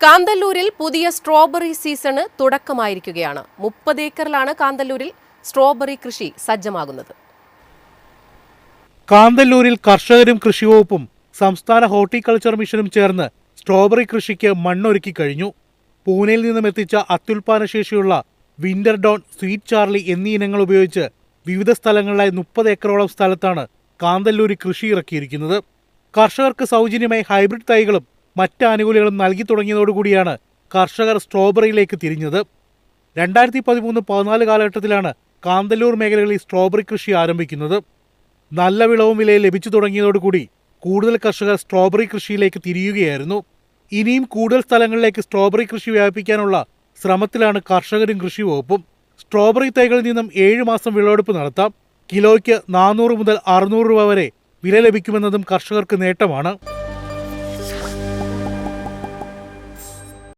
കാന്തല്ലൂരിൽ പുതിയ strawberry season തുടക്കമായിരിക്കുകയാണ്. മുപ്പത് ഏക്കറിലാണ് കാന്തല്ലൂരിൽ strawberry കൃഷി സജ്ജമാകുന്നത്. കാന്തല്ലൂരിൽ കർഷകരും കൃഷിവകുപ്പും സംസ്ഥാന ഹോർട്ടിക്കൾച്ചർ മിഷനും ചേർന്ന് സ്ട്രോബെറി കൃഷിക്ക് മണ്ണൊരുക്കി കഴിഞ്ഞു. പൂനെയിൽ നിന്നും എത്തിച്ച അത്യുൽപാദനശേഷിയുള്ള വിന്റർ ഡോൺ സ്വീറ്റ് ചാർലി എന്നീ ഇനങ്ങൾ ഉപയോഗിച്ച് വിവിധ സ്ഥലങ്ങളിലായി മുപ്പത് ഏക്കറോളം സ്ഥലത്താണ് കാന്തല്ലൂരി കൃഷി ഇറക്കിയിരിക്കുന്നത് കർഷകർക്ക് സൗജന്യമായി ഹൈബ്രിഡ് തൈകളും മറ്റ് ആനുകൂല്യങ്ങളും നൽകി തുടങ്ങിയതോടുകൂടിയാണ് കർഷകർ സ്ട്രോബെറിയിലേക്ക് തിരിഞ്ഞത്. രണ്ടായിരത്തി പതിമൂന്ന് പതിനാല് കാലഘട്ടത്തിലാണ് കാന്തല്ലൂർ മേഖലകളിൽ സ്ട്രോബെറി കൃഷി ആരംഭിക്കുന്നത്. നല്ല വിളവും വിലയും ലഭിച്ചു തുടങ്ങിയതോടുകൂടി കൂടുതൽ കർഷകർ സ്ട്രോബെറി കൃഷിയിലേക്ക് തിരിയുകയായിരുന്നു. ഇനിയും കൂടുതൽ സ്ഥലങ്ങളിലേക്ക് സ്ട്രോബെറി കൃഷി വ്യാപിപ്പിക്കാനുള്ള ശ്രമത്തിലാണ് കർഷകരും കൃഷി വകുപ്പും സ്ട്രോബെറി തൈകളിൽ നിന്നും ഏഴ് മാസം വിളവെടുപ്പ് നടത്താം. കിലോയ്ക്ക് നാനൂറ് മുതൽ അറുന്നൂറ് രൂപ വരെ വില ലഭിക്കുമെന്നതും കർഷകർക്ക് നേട്ടമാണ്.